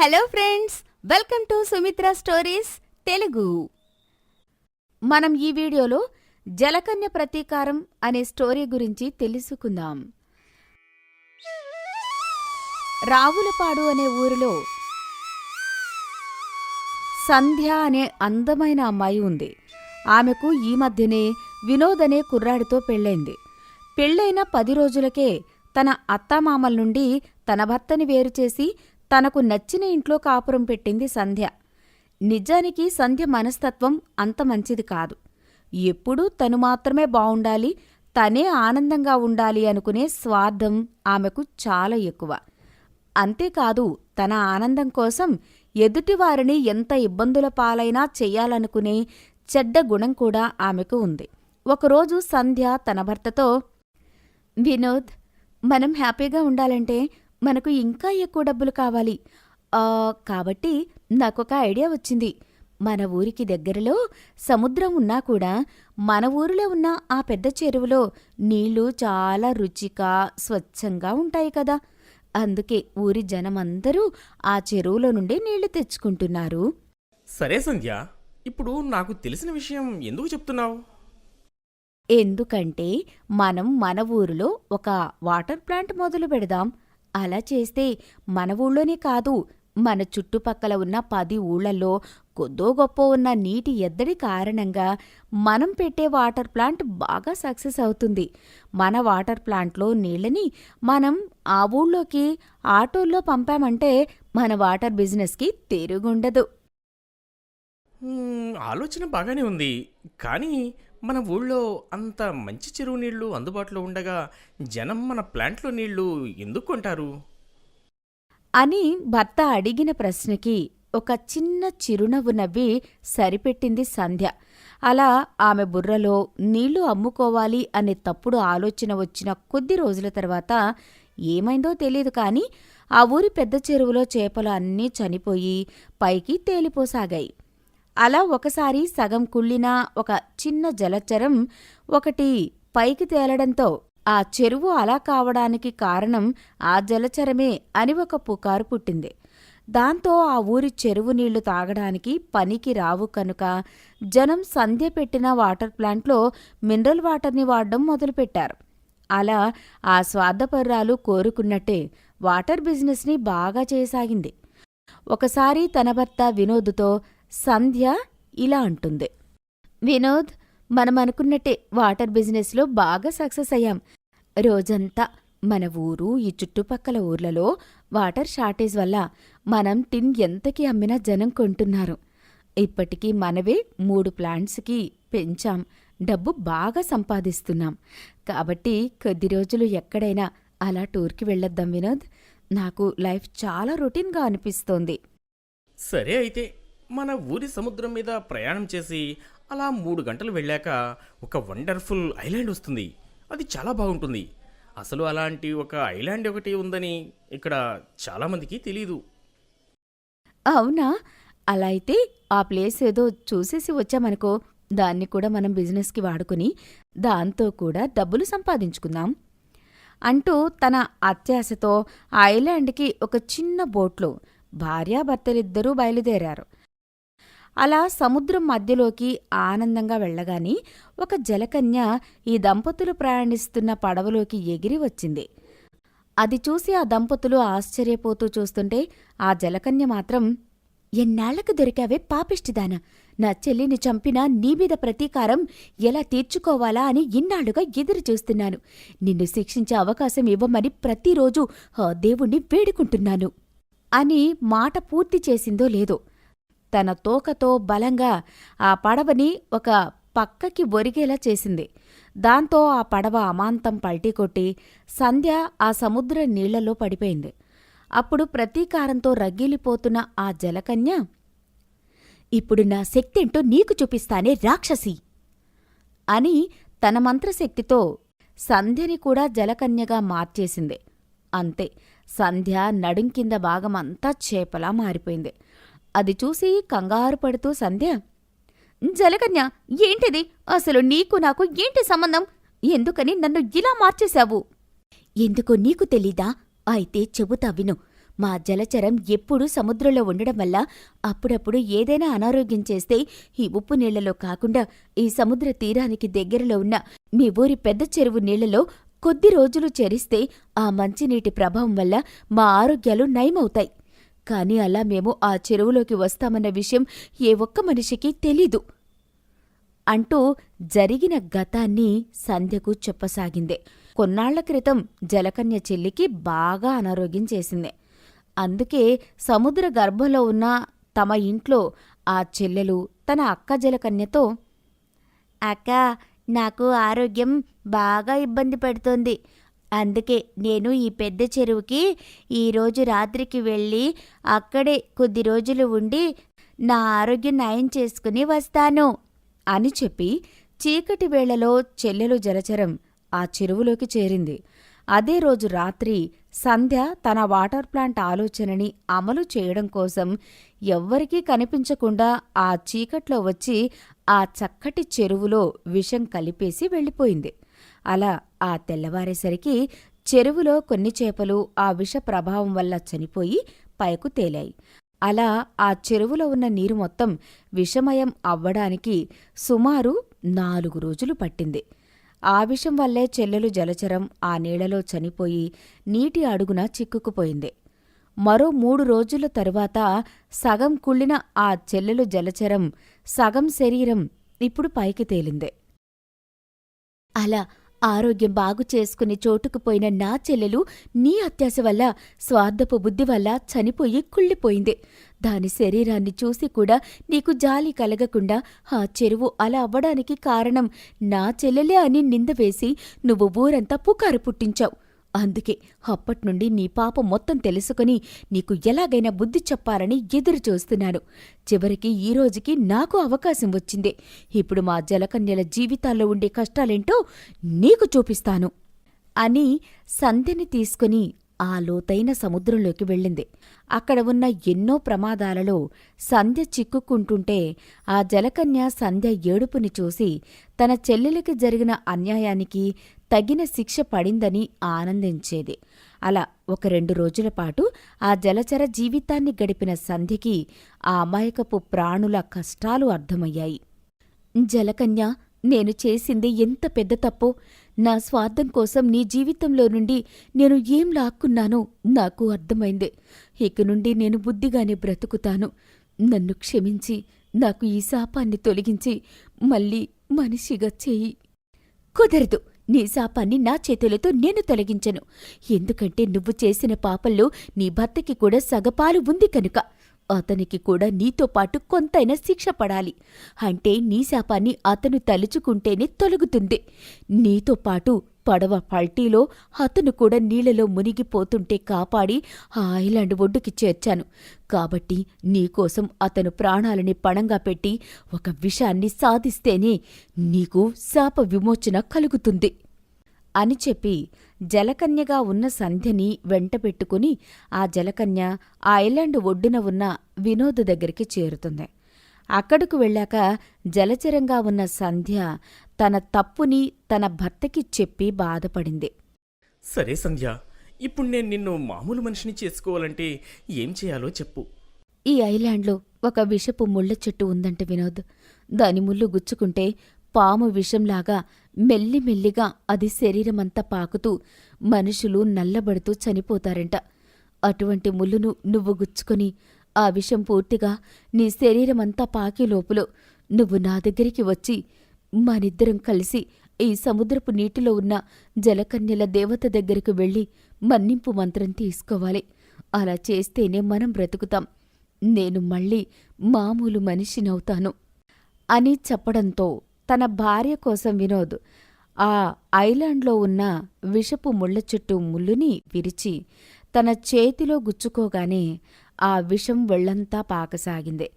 Hello friends welcome to Sumitra stories Telugu మనం ఈ వీడియోలో జలకన్య ప్రతీకారం అనే స్టోరీ గురించి తెలుసుకుందాం. రావులపాడు అనే ఊరిలో సంధ్య అనే అందమైన అమ్మాయి ఉంది. ఆమెకు ఈ మధ్యనే వినోద్ అనే కుర్రాడితో పెళ్ళైంది. పెళ్ళైన పది రోజులకే తన అత్తమామల నుండి తన భర్తని వేరు చేసి తనకు నచ్చిన ఇంట్లో కాపురం పెట్టింది సంధ్య. నిజానికి సంధ్య మనస్తత్వం అంత మంచిది కాదు. ఎప్పుడూ తను మాత్రమే బావుండాలి తనే ఆనందంగా ఉండాలి అనుకునే స్వార్థం ఆమెకు చాలా ఎక్కువ. అంతేకాదు తన ఆనందం కోసం ఎదుటివారిని ఎంత ఇబ్బందుల పాలైనా చెయ్యాలనుకునే చెడ్డ గుణం కూడా ఆమెకు ఉంది. ఒకరోజు సంధ్య తన భర్తతో వినోద్ మనం హ్యాపీగా ఉండాలంటే మనకు ఇంకా ఎక్కువ డబ్బులు కావాలి. కాబట్టి నాకొక ఐడియా వచ్చింది. మన ఊరికి దగ్గరలో సముద్రం ఉన్నా కూడా మన ఊరిలో ఉన్న ఆ పెద్ద చెరువులో నీళ్ళు చాలా రుచిగా స్వచ్ఛంగా ఉంటాయి కదా. అందుకే ఊరి జనమందరూ ఆ చెరువులో నుండి నీళ్ళు తెచ్చుకుంటున్నారు. సరే సంధ్య ఇప్పుడు నాకు తెలిసిన విషయం ఎందుకు చెప్తున్నావు? ఎందుకంటే మనం మన ఊరిలో ఒక వాటర్ ప్లాంట్ మొదలు పెడదాం. అలా చేస్తే మన ఊళ్ళోనే కాదు మన చుట్టుపక్కల ఉన్న పది ఊళ్ళల్లో కొద్దో గొప్ప ఉన్న నీటి ఎద్దడి కారణంగా మనం పెట్టే వాటర్ ప్లాంట్ బాగా సక్సెస్ అవుతుంది. మన వాటర్ ప్లాంట్లో నీళ్ళని మనం ఆ ఊళ్ళోకి ఆటోల్లో పంపామంటే మన వాటర్ బిజినెస్కి తిరుగుండదు. ఆలోచన బాగానే ఉంది. కానీ మన ఊళ్ళో అంత మంచి చెరువు నీళ్ళు అందుబాటులో ఉండగా జనం మన ప్లాంట్లో నీళ్ళు ఎందుకు కొంటారు? అని భర్త అడిగిన ప్రశ్నకి ఒక చిన్న చిరునవ్వు నవ్వి సరిపెట్టింది సంధ్య. అలా ఆమె బుర్రలో నీళ్ళు అమ్ముకోవాలి అనే తప్పుడు ఆలోచన వచ్చిన కొద్ది రోజుల తర్వాత ఏమైందో తెలియదు కానీ ఆ ఊరి పెద్ద చెరువులో చేపలు అన్నీ చనిపోయి పైకి తేలిపోసాగాయి. అలా ఒకసారి సగం కుళ్ళిన ఒక చిన్న జలచరం ఒకటి పైకి తేలడంతో ఆ చెరువు అలా కావడానికి కారణం ఆ జలచరమే అని ఒక పుకారు పుట్టింది. దాంతో ఆ ఊరి చెరువు నీళ్ళు తాగడానికి పనికి రావు కనుక జనం సంధ్య పెట్టిన వాటర్ ప్లాంట్లో మినరల్ వాటర్ని వాడడం మొదలుపెట్టారు. అలా ఆ స్వార్థపర్రాలు కోరుకున్నట్టే వాటర్ బిజినెస్ని బాగా చేయసాగింది. ఒకసారి తన భర్త వినోద్తో సంధ్య ఇలా అంటుంది. వినోద్ మనం అనుకున్నట్టే వాటర్ బిజినెస్లో బాగా సక్సెస్ అయ్యాం. రోజంతా మన ఊరు ఈ చుట్టుపక్కల ఊర్లలో వాటర్ షార్టేజ్ వల్ల మనం టిన్ ఎంతకి అమ్మినా జనం కొంటున్నారు. ఇప్పటికీ మనవే మూడు ప్లాంట్స్కి పెంచాం. డబ్బు బాగా సంపాదిస్తున్నాం. కాబట్టి కొద్ది రోజులు ఎక్కడైనా అలా టూర్కి వెళ్ళొద్దాం వినోద్. నాకు లైఫ్ చాలా రొటీన్గా అనిపిస్తోంది. సరే అయితే మన ఊరి సముద్రం మీద ప్రయాణం చేసి అలా మూడు గంటలు వెళ్ళాక ఒక వండర్ఫుల్ ఐలాండ్ వస్తుంది. అది చాలా బాగుంటుంది. అసలు అలాంటి ఒక ఐలాండ్ ఒకటి ఉందని ఇక్కడ చాలామందికి తెలీదు. అవునా? అలా అయితే ఆ ప్లేస్ ఏదో చూసేసి వచ్చామనుకో దాన్ని కూడా మనం బిజినెస్కి వాడుకుని దాంతో కూడా డబ్బులు సంపాదించుకుందాం. అంటూ తన అత్యాశతో ఆ ఐలాండ్కి ఒక చిన్న బోట్లో భార్యాభర్తలిద్దరూ బయలుదేరారు. అలా సముద్రం మధ్యలోకి ఆనందంగా వెళ్ళగాని ఒక జలకన్య ఈ దంపతులు ప్రయాణిస్తున్న పడవలోకి ఎగిరి వచ్చింది. అది చూసి ఆ దంపతులు ఆశ్చర్యపోతూ చూస్తుంటే ఆ జలకన్య మాత్రం ఎన్నాళ్ళకు దొరికావే పాపిష్టిదానా? నా చెల్లిని చంపిన నీ మీద ప్రతీకారం ఎలా తీర్చుకోవాలా అని ఇన్నాళ్ళుగా ఎదురు చూస్తున్నాను. నిన్ను శిక్షించే అవకాశం ఇవ్వమని ప్రతిరోజు దేవుణ్ణి వేడుకుంటున్నాను. అని మాట పూర్తి చేసిందో లేదో తన తోకతో బలంగా ఆ పడవని ఒక పక్కకి ఒరిగేలా చేసింది. దాంతో ఆ పడవ అమాంతం పల్టీ కొట్టి సంధ్య ఆ సముద్ర నీళ్ళలో పడిపోయింది. అప్పుడు ప్రతీకారంతో రగిలిపోతున్న ఆ జలకన్య ఇప్పుడు నా శక్తేంటో నీకు చూపిస్తానే రాక్షసి అని తన మంత్రశక్తితో సంధ్యని కూడా జలకన్యగా మార్చేసింది. అంతే సంధ్య నడుం కింద భాగమంతా చేపలా మారిపోయింది. అది చూసి కంగారు పడుతూ సంధ్య జలకన్య ఏంటిది? అసలు నీకు నాకు ఏంటి సంబంధం? ఎందుకని నన్ను ఇలా మార్చేశావు? ఎందుకో నీకు తెలీదా? అయితే చెబుతా విను. మా జలచరం ఎప్పుడూ సముద్రంలో ఉండడం వల్ల అప్పుడప్పుడు ఏదైనా అనారోగ్యం చేస్తే ఈ ఉప్పు నీళ్ళలో కాకుండా ఈ సముద్ర తీరానికి దగ్గరలో ఉన్న మీ ఊరి పెద్ద చెరువు నీళ్ళలో కొద్ది రోజులు చెరిస్తే ఆ మంచినీటి ప్రభావం వల్ల మా ఆరోగ్యాలు నయమవుతాయి. కాని అలా మేము ఆ చెరువులోకి వస్తామన్న విషయం ఏ ఒక్క మనిషికి తెలీదు. అంటూ జరిగిన గతాన్ని సంధ్యకు చెప్పసాగిందే. కొన్నాళ్ళ క్రితం జలకన్య చెల్లికి బాగా అనారోగ్యం చేసింది. అందుకే సముద్ర గర్భంలో ఉన్న తమ ఇంట్లో ఆ చెల్లెలు తన అక్క జలకన్యతో అక్క నాకు ఆరోగ్యం బాగా ఇబ్బంది పెడుతోంది. అందుకే నేను ఈ పెద్ద చెరువుకి ఈరోజు రాత్రికి వెళ్ళి అక్కడే కొద్ది రోజులు ఉండి నా ఆరోగ్యం నయం చేసుకుని వస్తాను అని చెప్పి చీకటి వేళలో చెల్లెలు జలచరం ఆ చెరువులోకి చేరింది. అదే రోజు రాత్రి సంధ్య తన వాటర్ ప్లాంట్ ఆలోచనని అమలు చేయడం కోసం ఎవ్వరికీ కనిపించకుండా ఆ చీకట్లో వచ్చి ఆ చక్కటి చెరువులో విషం కలిపేసి వెళ్ళిపోయింది. అలా ఆ తెల్లవారేసరికి చెరువులో కొన్ని చేపలు ఆ విష ప్రభావం వల్ల చనిపోయి పైకు తేలాయి. అలా ఆ చెరువులో ఉన్న నీరు మొత్తం విషమయం అవ్వడానికి సుమారు నాలుగు రోజులు పట్టింది. ఆ విషం వల్లే చెల్లెలు జలచరం ఆ నీళ్ళలో చనిపోయి నీటి అడుగున చిక్కుకుపోయింది. మరో మూడు రోజుల తరువాత సగం కుళ్ళిన ఆ చెల్లెలు జలచరం సగం శరీరం ఇప్పుడు పైకి తేలింది. అలా ఆరోగ్యం బాగు చేసుకుని చోటుకుపోయిన నా చెల్లెలు నీ అత్యాశ వల్ల స్వార్థపు బుద్ధి వల్ల చనిపోయి కుళ్ళిపోయింది. దాని శరీరాన్ని చూసి కూడా నీకు జాలి కలగకుండా ఆ చెరువు అలా అవ్వడానికి కారణం నా చెల్లెలే అని నింద వేసి నువ్వు ఊరంతా పుకారు పుట్టించావు. అందుకే అప్పట్నుండి నీ పాప మొత్తం తెలుసుకుని నీకు ఎలాగైనా బుద్ధి చెప్పాలని ఎదురు చూస్తున్నాను చివరికి ఈ రోజుకి నాకు అవకాశం వచ్చింది. ఇప్పుడు మా జలకన్యల జీవితాల్లో ఉండే కష్టాలేంటో నీకు చూపిస్తాను. అని సంధ్యని తీసుకుని ఆ లోతైన సముద్రంలోకి వెళ్ళింది. అక్కడ ఉన్న ఎన్నో ప్రమాదాలలో సంధ్య చిక్కుకుంటుంటే ఆ జలకన్య సంధ్య ఏడుపుని చూసి తన చెల్లెలికి జరిగిన అన్యాయానికి తగిన శిక్ష పడిందని ఆనందించేది. అలా ఒక రెండు రోజుల పాటు ఆ జలచర జీవితాన్ని గడిపిన సంధ్యకి ఆ అమాయకపు ప్రాణుల కష్టాలు అర్థమయ్యాయి. జలకన్య నేను చేసింది ఎంత పెద్ద తప్పో? నా స్వార్థం కోసం నీ జీవితంలో నుండి నేను ఏం లాక్కున్నానో నాకు అర్థమైంది. ఇక నుండి నేను బుద్ధిగానే బ్రతుకుతాను. నన్ను క్షమించి నాకు ఈ శాపాన్ని తొలగించి మళ్ళీ మనిషిగా చేయి. కుదరదు నీ శాపాన్ని నా చేతులతో నేను తొలగించను. ఎందుకంటే నువ్వు చేసిన పాపంలో నీ భర్తకి కూడా సగపాలు ఉంది కనుక. అతనికి కూడా నీతో పాటు కొంతైనా శిక్ష పడాలి. అంటే నీ శాపాన్ని అతను తలుచుకుంటేనే తొలగుతుంది. నీతో పాటు పడవ పల్టీలో అతను కూడా నీళ్ళలో మునిగిపోతుంటే కాపాడి ఆ ఐలాండ్ ఒడ్డుకి చేర్చాను. కాబట్టి నీకోసం అతను ప్రాణాలని పణంగా పెట్టి ఒక విషాన్ని సాధిస్తేనే నీకు శాప విమోచన కలుగుతుంది. అని చెప్పి జలకన్యగా ఉన్న సంధ్యని వెంటపెట్టుకుని ఆ జలకన్య ఆ ఐలాండ్ ఒడ్డున ఉన్న వినోద్ దగ్గరికి చేరుతుంది. అక్కడకు వెళ్ళాక జలచరంగా ఉన్న సంధ్య తన తప్పుని తన భర్తకి చెప్పి బాధపడింది. సరే సంధ్య ఇప్పుడు నేను నిన్ను మామూలు మనిషిని చేసుకోవాలంటే ఏం చేయాలో చెప్పు. ఈ ఐలాండ్లో ఒక విషపు ముళ్ళ చెట్టు ఉందంట వినోద్. దాని ముళ్ళు గుచ్చుకుంటే పాము విషంలాగా మెల్లిమెల్లిగా అది శరీరమంతా పాకుతూ మనుషులు నల్లబడుతూ చనిపోతారంట. అటువంటి ముళ్ళును నువ్వు గుచ్చుకొని ఆ విషం పూర్తిగా నీ శరీరమంతా పాకే లోపులో నువ్వు నా దగ్గరికి వచ్చి మనిద్దరం కలిసి ఈ సముద్రపు నీటిలో ఉన్న జలకన్యల దేవత దగ్గరకు వెళ్ళి మన్నింపు మంత్రం తీసుకోవాలి. అలా చేస్తేనే మనం బ్రతుకుతాం. నేను మళ్ళీ మామూలు మనిషినవుతాను అని చెప్పడంతో తన భార్య కోసం వినోద్ ఆ ఐలాండ్లో ఉన్న విషపు ముళ్ళ చుట్టూ ముళ్ళుని విరిచి తన చేతిలో గుచ్చుకోగానే ఆ విషం వెళ్ళంతా పాకసాగింది.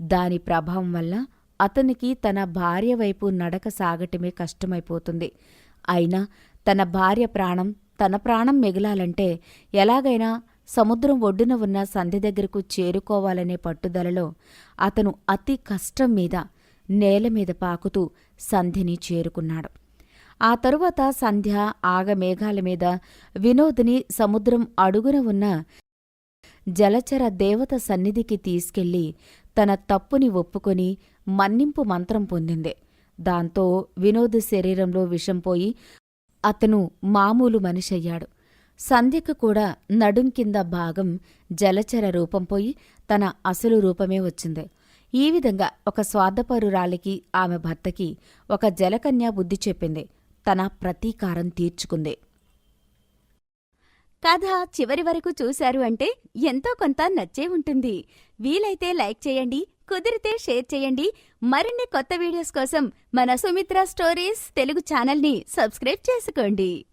దాని ప్రభావం వల్ల అతనికి తన భార్య వైపు నడక సాగటమే కష్టమైపోతుంది. అయినా తన భార్య ప్రాణం తన ప్రాణం మిగలాలంటే ఎలాగైనా సముద్రం ఒడ్డున ఉన్న సంధి దగ్గరకు చేరుకోవాలనే పట్టుదలలో అతను అతి కష్టం మీద నేల మీద పాకుతూ సంధ్యని చేరుకున్నాడు. ఆ తరువాత సంధ్య ఆగమేఘాల మీద వినోద్ని సముద్రం అడుగున ఉన్న జలచర దేవత సన్నిధికి తీసుకెళ్ళి తన తప్పుని ఒప్పుకొని మన్నింపు మంత్రం పొందింది. దాంతో వినోద్ శరీరంలో విషం పోయి అతను మామూలు మనిషయ్యాడు. సంధ్యకు కూడా నడుం కింద భాగం జలచర రూపం పోయి తన అసలు రూపమే వచ్చింది. ఈ విధంగా ఒక స్వార్థపరురాలికి ఆమె భర్తకి ఒక జలకన్య బుద్ధి చెప్పింది. తన ప్రతీకారం తీర్చుకుంది. కథ చివరి వరకు చూశారు అంటే ఎంతో కొంత నచ్చే ఉంటుంది. వీలైతే లైక్ చేయండి కుదిరితే షేర్ చేయండి. మరిన్ని కొత్త వీడియోస్ కోసం మన సుమిత్ర స్టోరీస్ తెలుగు ఛానల్ని సబ్స్క్రైబ్ చేసుకోండి.